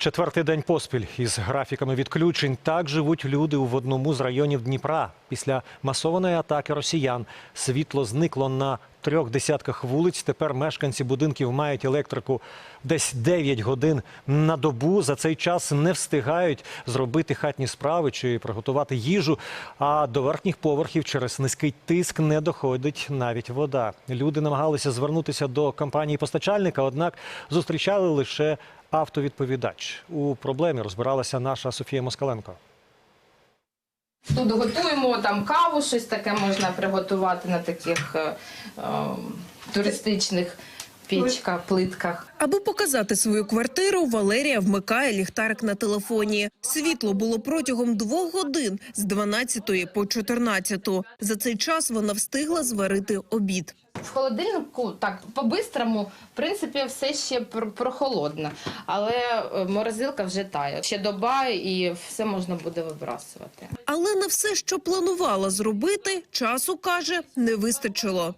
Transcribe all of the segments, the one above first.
Четвертий день поспіль із графіками відключень так живуть люди в одному з районів Дніпра. Після масованої атаки росіян світло зникло на трьох десятках вулиць. Тепер мешканці будинків мають електрику десь 9 годин на добу. За цей час не встигають зробити хатні справи чи приготувати їжу. А до верхніх поверхів через низький тиск не доходить навіть вода. Люди намагалися звернутися до компанії постачальника, однак зустрічали лише автовідповідач. У проблемі розбиралася наша Софія Москаленко. Тут готуємо там каву, щось таке можна приготувати на таких е, е, туристичних пічках, плитках. Аби показати свою квартиру, Валерія вмикає ліхтарик на телефоні. Світло було протягом двох годин з 12 по 14. За цей час вона встигла зварити обід. В холодильнику так по-бистрому, в принципі, все ще пр- прохолодно, але е, морозилка вже тає. Ще доба і все можна буде вибрасувати. Але на все, що планувала зробити, часу каже, не вистачило.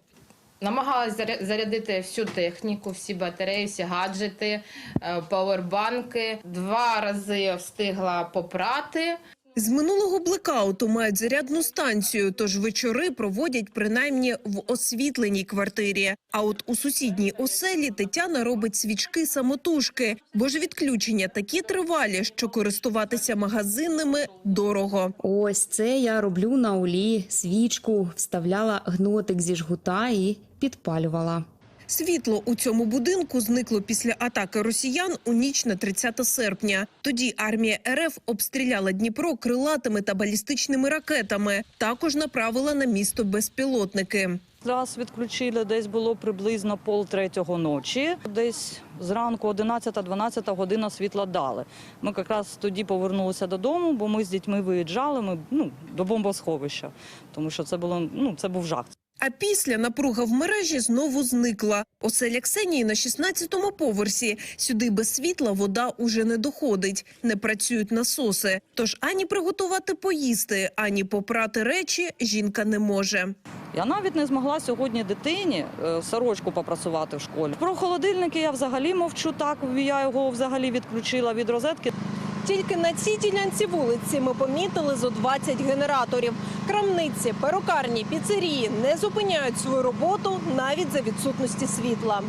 Намагалась заря- зарядити всю техніку, всі батареї, всі гаджети, е, павербанки. Два рази встигла попрати. З минулого блекауту мають зарядну станцію, тож вечори проводять принаймні в освітленій квартирі. А от у сусідній оселі Тетяна робить свічки самотужки, бо ж відключення такі тривалі, що користуватися магазинними дорого. Ось це я роблю на олі свічку, вставляла гнотик зі жгута і підпалювала. Світло у цьому будинку зникло після атаки росіян у ніч на 30 серпня. Тоді армія РФ обстріляла Дніпро крилатими та балістичними ракетами. Також направила на місто безпілотники. Раз відключили, десь було приблизно пол третього ночі. Десь зранку 11-12 година світла дали. Ми якраз тоді повернулися додому, бо ми з дітьми виїжджали ми, ну, до бомбосховища, тому що це було ну це був жах. А після напруга в мережі знову зникла. Оселя Ксенії на 16-му поверсі. Сюди без світла вода уже не доходить. Не працюють насоси. Тож ані приготувати поїсти, ані попрати речі жінка не може. Я навіть не змогла сьогодні дитині е, сорочку попрацювати в школі. Про холодильники я взагалі мовчу так. Я його взагалі відключила від розетки. Тільки на цій ділянці вулиці ми помітили зо 20 генераторів. Крамниці, перукарні, піцерії не зупиняють свою роботу навіть за відсутності світла.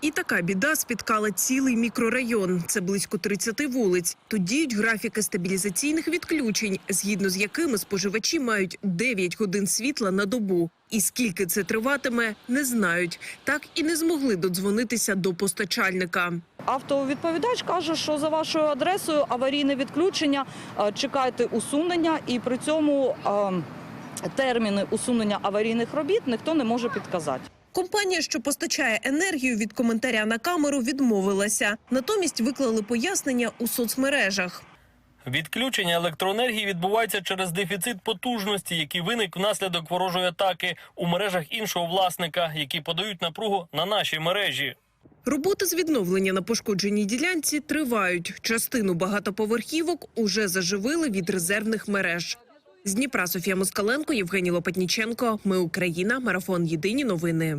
І така біда спіткала цілий мікрорайон. Це близько 30 вулиць. Тут діють графіки стабілізаційних відключень, згідно з якими споживачі мають 9 годин світла на добу. І скільки це триватиме, не знають. Так і не змогли додзвонитися до постачальника. Автовідповідач каже, що за вашою адресою аварійне відключення, е, чекайте усунення, і при цьому е, терміни усунення аварійних робіт ніхто не може підказати. Компанія, що постачає енергію від коментаря на камеру, відмовилася. Натомість виклали пояснення у соцмережах. Відключення електроенергії відбувається через дефіцит потужності, який виник внаслідок ворожої атаки у мережах іншого власника, які подають напругу на наші мережі. Роботи з відновлення на пошкодженій ділянці тривають. Частину багатоповерхівок уже заживили від резервних мереж. З Дніпра Софія Москаленко, Євгеній Лопатніченко. Ми Україна. Марафон. Єдині новини.